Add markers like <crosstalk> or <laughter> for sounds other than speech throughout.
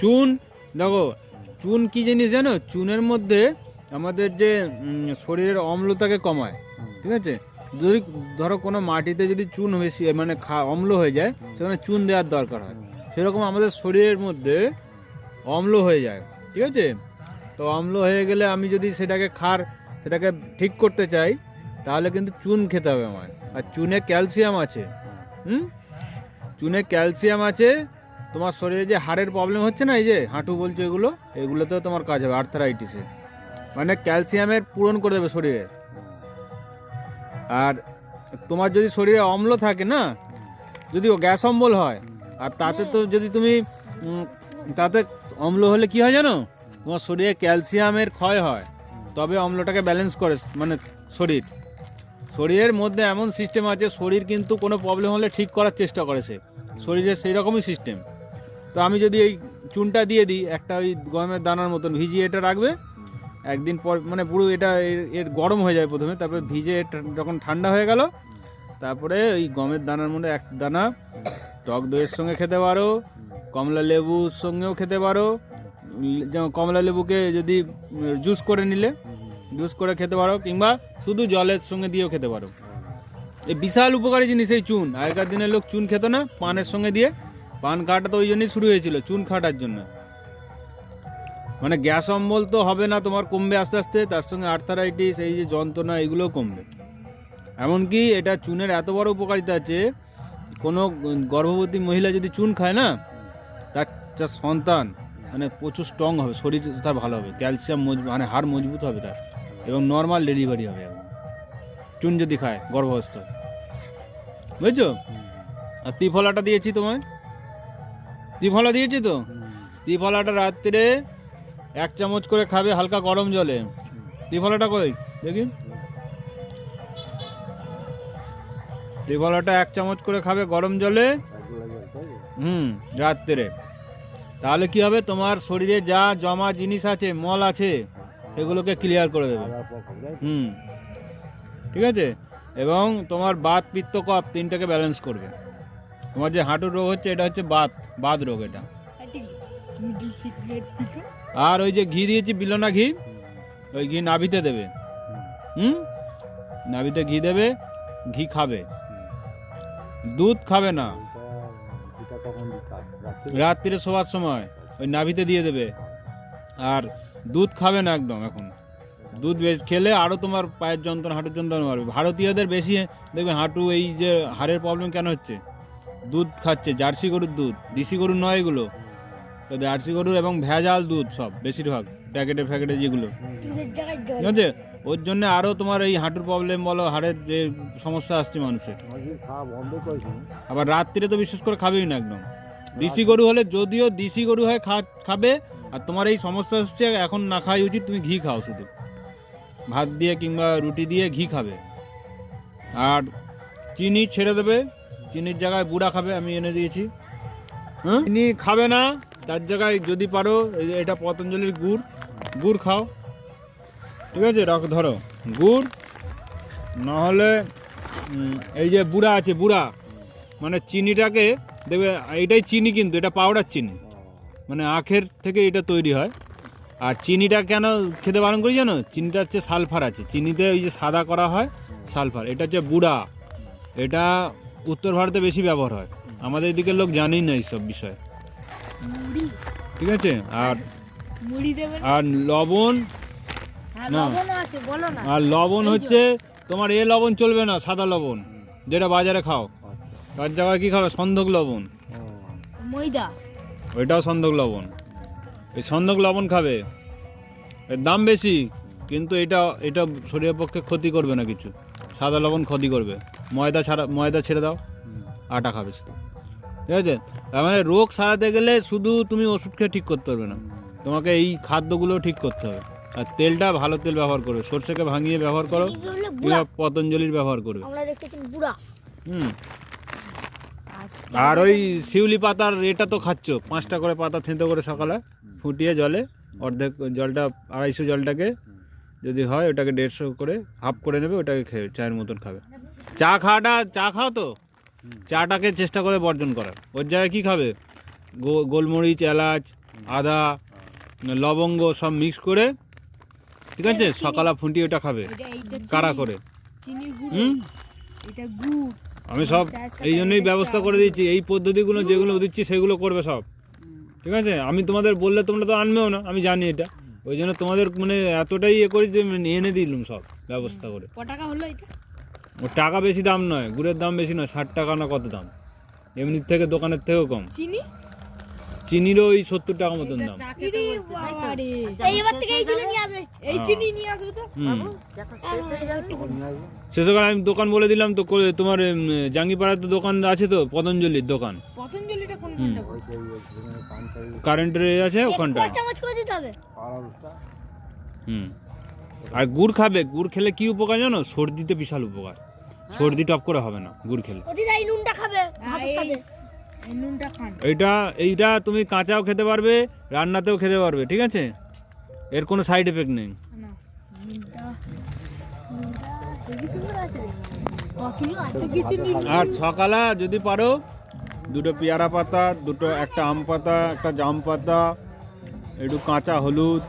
চুন, দেখো, চুন কি জিনিস জানো? চুনের মধ্যে আমাদের যে শরীরের অম্লতাকে কমায়, ঠিক আছে? যদি, ধরো কোনো মাটিতে যদি চুন বেশি মানে অম্ল হয়ে যায়, সেখানে চুন দেওয়ার দরকার হয়। সেরকম আমাদের শরীরের মধ্যে অম্ল হয়ে যায়, ঠিক আছে? তো অম্ল হয়ে গেলে আমি যদি সেটাকে খার, সেটাকে ঠিক করতে চাই, তাহলে কিন্তু চুন খেতে হবে আমার আর চুনে ক্যালসিয়াম আছে, হুম? চুনে ক্যালসিয়াম আছে তোমার শরীরে যে হাড়ের প্রবলেম হচ্ছে না, এই যে হাঁটু বলছো এগুলো, এগুলোতেও তোমার কাজ হবে আর্থারাইটিসে মানে ক্যালসিয়ামের পূরণ করে দেবে শরীরে। আর তোমার যদি শরীরে অম্ল থাকে না, যদি গ্যাস অম্বল হয়, আর তাতে তো যদি তুমি তাতে অম্ল হলে কি হয় জানো? তোমার শরীরে ক্যালসিয়ামের ক্ষয় হয়, তবে অম্লটাকে ব্যালেন্স করে মানে শরীর। শরীরের মধ্যে এমন সিস্টেম আছে, শরীর কিন্তু কোনো প্রবলেম হলে ঠিক করার চেষ্টা করে সে। শরীরের সেই রকমই সিস্টেম তো আমি যদি এই চুনটা দিয়ে দিই, একটা ওই গমের দানার মতন ভিজিয়ে এটা রাখবে। একদিন পর মানে পুরো এটা এর- গরম হয়ে যায় প্রথমে, তারপরে ভিজে যখন ঠান্ডা হয়ে গেল, তারপরে ওই গমের দানার মধ্যে এক দানা, টক দইয়ের সঙ্গে খেতে পারো, কমলা লেবুর সঙ্গেও খেতে পারো, যেমন কমলা লেবুকে যদি জুস করে নিলে, জুস করে খেতে পারো, কিংবা শুধু জলের সঙ্গে দিয়েও খেতে পারো। এই বিশাল উপকারী জিনিস এই চুন, আগেকার দিনের লোক চুন খেত না, পানের সঙ্গে দিয়ে পান কাটা তো ওই জন্যই শুরু হয়েছিল, চুন খাটার জন্য। মানে গ্যাস অম্বল তো হবে না, তোমার কমবে আস্তে আস্তে, তার সঙ্গে আর্থারাইটিস এই যে যন্ত্রণা, এগুলোও কমবে। এমনকি এটা চুনের এত বড় উপকারিতা আছে, কোনো গর্ভবতী মহিলা যদি চুন খায় না, তার তার সন্তান মানে প্রচুর স্ট্রং হবে, শরীর তার ভালো হবে ক্যালসিয়াম মানে হাড় মজবুত হবে তার, এবং নর্মাল ডেলিভারি হবে চুন যদি খায় গর্ভস্থ। বুঝছ? আর ত্রিফলাটা দিয়েছি তোমায়। ত্রিফলা দিয়েছি তো? ত্রিফলাটা রাত্রে এক চামচ করে খাবে হালকা গরম জলে। ত্রিফলাটা কই? দেখি। ত্রিফলাটা এক চামচ করে খাবে গরম জলে। হুম রাত্রে। তাহলে কি হবে? তোমার শরীরে যা জমা জিনিস আছে মল আছে সেগুলোকে ক্লিয়ার করে দেবে। হুম। ঠিক আছে? এবং তোমার বাত পিত্ত কপ তিনটাকে ব্যালেন্স করবে। তোমার যে হাঁটুর রোগ হচ্ছে, এটা হচ্ছে বাত বাত রোগ এটা। আর ওই যে ঘি দিয়েছি, বিলোনা ঘি, ওই ঘি নাভিতে দেবে। হুম? নাভিতে ঘি দেবে, ঘি খাবে। দুধ খাবে না। রাত্রিরে শোয়ার সময় ওই নাভিতে দিয়ে দেবে। আর দুধ খাবে না একদম এখন। দুধ বেশ খেলে আরও তোমার পায়ের যন্ত্রণা, হাঁটুর যন্ত্রণা বাড়বে। ভারতীয়দের বেশি, দেখবে হাঁটু এই যে হাড়ের প্রবলেম কেন হচ্ছে? দুধ খাচ্ছে জার্সি গরুর দুধ দেশি গরুর নয় এগুলো। তো জার্সি গরুর এবং ভেজাল দুধ সব বেশিরভাগ প্যাকেটে ফ্যাকেটে যেগুলো। ঠিক আছে? ওর জন্য আরও তোমার এই হাঁটুর প্রবলেম বলো হাড়ের যে সমস্যা আসছে মানুষের। আবার রাত্রিরে তো বিশেষ করে খাবেই না একদম। দেশি গরু হলে যদিও দেশি গরু হয় খা- খাবে আর তোমার এই সমস্যা হচ্ছে এখন না খাওয়াই উচিত তুমি ঘি খাও শুধু। ভাত দিয়ে কিংবা রুটি দিয়ে ঘি খাবে। আর চিনি ছেড়ে দেবে চিনির জায়গায় বুড়া খাবে, আমি এনে দিয়েছি। হ্যাঁ? চিনি খাবে না, তার জায়গায় যদি পারো এটা পতঞ্জলির গুড় গুড় খাও। ঠিক আছে? রাখ, ধরো। গুড়, নাহলে এই যে বুড়া আছে, বুড়া মানে চিনিটাকে, দেখবে এটাই চিনি কিন্তু, এটা পাউডার চিনি। মানে আখের থেকে এটা তৈরি হয়। আর চিনিটা কেন খেতে বারণ করি জানো? চিনিটা হচ্ছে সালফার আছে। চিনিতে ওই যে সাদা করা হয়, সালফার। এটা হচ্ছে বুড়া। এটা উত্তর ভারতে বেশি ব্যবহার হয়। আমাদের এদিকের লোক জানেই না এইসব বিষয়। মুড়ি। ঠিক আছে? আর আর লবণ হ্যাঁ না। লবণও আছে বলো না। আর লবণ হচ্ছে তোমার এ লবণ চলবে না সাদা লবণ যেটা বাজারে খাও। তার জায়গায় কি খাবে? সন্ধক লবণ। ময়দা। ওইটাও সন্ধক লবণ। এই সন্ধক লবণ খাবে। এর দাম বেশি কিন্তু এটা এটা শরীরের পক্ষে ক্ষতি করবে না কিছু। সাদা লবণ ক্ষতি করবে। ময়দা ছাড়া ময়দা ছেড়ে দাও। আটা খাবে শুধু। ঠিক আছে? তার মানে রোগ সারাতে গেলে শুধু তুমি ওষুধ খেয়ে ঠিক করতে পারবে না। তোমাকে এই খাদ্যগুলো ঠিক করতে হবে। আর তেলটা ভালো তেল ব্যবহার করবে সর্ষেকে ভাঙিয়ে ব্যবহার করো। কিংবা পতঞ্জলির ব্যবহার করবে আমরা দেখতেছি বুড়া। হুম। আচ্ছা। আর ওই শিউলি পাতার এটা তো খাচ্ছ। পাঁচটা করে পাতা থেঁতো করে সকালে ফুটিয়ে জলে অর্ধেক জলটা আড়াইশো জলটাকে যদি হয় ওটাকে দেড়শো করে হাফ করে নেবে ওটাকে খেয়ে চায়ের মতন খাবে। চা খাওয়াটা চা খাও তো? চাটাকে চেষ্টা করে বর্জন করার ওর জায়গায় কী খাবে? গোলমরিচ এলাচ আদা লবঙ্গ সব মিক্স করে ঠিক আছে? সকালে ফুটি ওটা খাবে। কারা করে? হুম? আমি সব এই জন্যই ব্যবস্থা করে। দিচ্ছি। এই পদ্ধতিগুলো যেগুলো দিচ্ছি সেগুলো করবে সব। ঠিক আছে? আমি তোমাদের বললে তোমরা তো আনবেও না। আমি জানি এটা। ওই জন্য তোমাদের মানে এতটাই ইয়ে করি যে মানে এনে দিলাম সব ব্যবস্থা করে। ক টাকা হলো এটা? ও টাকা বেশি দাম নয় গুড়ের দাম বেশি নয় ষাট টাকা না কত দাম? এমনি থেকে দোকানের থেকেও কম। চিনি? চিনিরও ওই সত্তর টাকা মতন দাম। শেষ হয়ে যাবে। শেষকালে আমি দোকান বলে দিলাম তো করে- তোমার জাঙ্গিপাড়ার তো দোকান আছে তো পতঞ্জলির দোকান। হুম। কারেন্টের আছে ওখানটা চামচ করে দিতে হবে। হুম। আর গুড় খাবে গুড় খেলে কি উপকার জানো? সর্দিতে বিশাল উপকার। সর্দি টপ করে হবে না গুড় খেলে। নুনটা খাবে ভাতের এই- এই নুনটা খান। এইটা এইটা তুমি কাঁচাও খেতে পারবে রান্নাতেও খেতে পারবে ঠিক আছে? এর কোনো সাইড এফেক্ট নেই। আর সকালে যদি পারো দুটো পেয়ারা পাতা দুটো একটা আম পাতা একটা জাম পাতা একটু কাঁচা হলুদ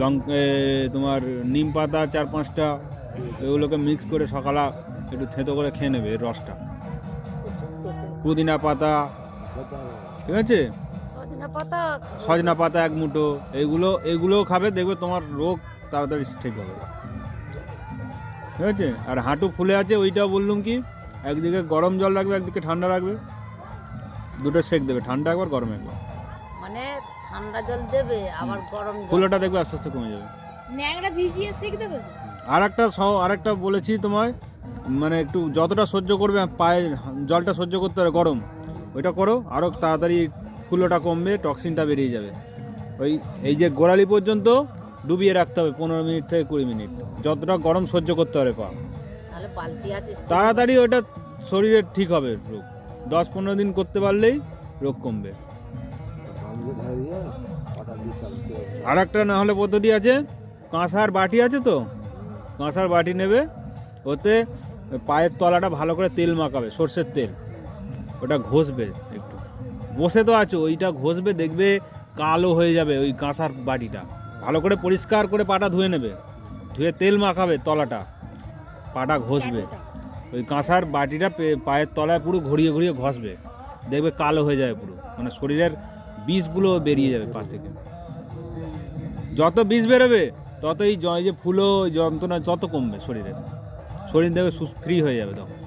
লং তোমার নিম পাতা চার পাঁচটা এগুলোকে মিক্স করে সকালে একটু থেঁতো করে খেয়ে নেবে এর রসটা। পুদিনা পাতা ঠিক আছে? সজনা পাতা। সজনা পাতা এক মুঠো এগুলো এগুলোও খাবে দেখবে তোমার রোগ তাড়াতাড়ি ঠিক হবে। ঠিক আছে? আর হাঁটু ফুলে আছে ওইটাও বললুম কি একদিকে গরম জল রাখবে একদিকে ঠান্ডা রাখবে দুটো সেক দেবে ঠান্ডা একবার গরম একবার। মানে ঠান্ডা জল দেবে আবার গরম জল ফুলোটা দেখবে আস্তে আস্তে কমে যাবে। ন্যাংরা ভিজিয়ে সেক দেবে? আর একটা আর একটা বলেছি তোমায় মানে একটু যতটা সহ্য করবে পায়ে জলটা সহ্য করতে হবে গরম। ওইটা করো আরও তাড়াতাড়ি ফুলোটা কমবে টক্সিনটা বেরিয়ে যাবে। ওই এই যে গোড়ালি পর্যন্ত ডুবিয়ে রাখতে হবে পনেরো মিনিট থেকে কুড়ি মিনিট। যতটা গরম সহ্য করতে পারে পা। তাহলে বালতি আছে তাড়াতাড়ি ওটা শরীরে ঠিক হবে রোগ। দশ পনেরো দিন করতে পারলেই রোগ কমবে। আর একটা না হলে পদ্ধতি আছে? কাঁসার বাটি আছে তো? কাঁসার বাটি নেবে, ওতে পায়ের তলাটা ভালো করে তেল মাখাবে, সর্ষের তেল। ওটা ঘষবে একটু। বসে তো আছো, ওইটা ঘষবে, দেখবে কালো হয়ে যাবে ওই কাঁসার বাটিটা। ভালো করে পরিষ্কার করে পাটা ধুয়ে নেবে। ধুয়ে তেল মাখাবে তলাটা, পাটা ঘষবে। ওই কাঁসার বাটিটা পায়ের তলায় পুরো ঘুরিয়ে ঘুরিয়ে ঘষবে। দেখবে কালো হয়ে যাবে পুরো। মানে শরীরের বিষগুলো বেরিয়ে যাবে পা থেকে। যত বিষ বেরোবে, ততই যে ফুলো যন্ত্রণা যত কমবে শরীরে। শরীর দেখবে ফ্রি হয়ে যাবে তখন।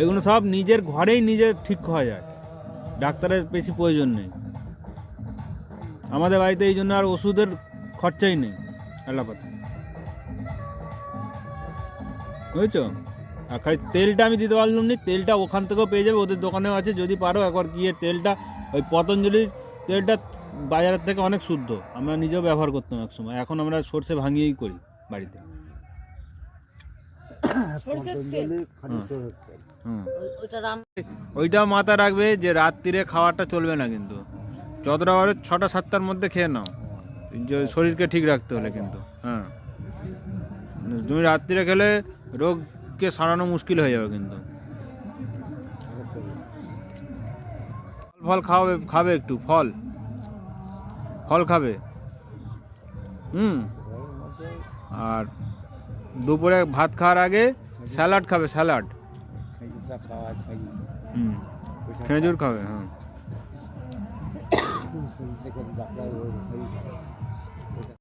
এগুলো সব নিজের ঘরেই নিজে ঠিক হওয়া যায়। ডাক্তারের বেশি প্রয়োজন নেই। আমাদের বাড়িতে এই জন্য আর ওষুধের খরচাই নেই আল্লাপাতে বুঝেছ? আর খালি তেলটা আমি দিতে পারলাম না, তেলটা ওখান থেকেও পেয়ে যাবে, ওদের দোকানেও আছে। যদি পারো একবার গিয়ে তেলটা ওই পতঞ্জলির তেলটা বাজারের থেকে অনেক শুদ্ধ। আমরা নিজেও ব্যবহার করতাম এক সময়। এখন আমরা সর্ষে ভাঙিয়েই করি বাড়িতে। ওইটা ওইটাও মাথা রাখবে যে রাত্রিরে খাওয়াটা চলবে না কিন্তু। যতটা পারো ছটা সাতটার মধ্যে খেয়ে নাও। শরীরকে ঠিক রাখতে হলে কিন্তু। হ্যাঁ। তুমি রাত্রিরে খেলে রোগকে সারানো মুশকিল হয়ে যাবে কিন্তু ফল ফল খাওয়াবে খাবে একটু ফল। ফল খাবে। হুম। আর দুপুরে ভাত খাওয়ার আগে স্যালাড খাবে স্যালাড। হুম। খেজুর খাবে হ্যাঁ। <coughs> <coughs>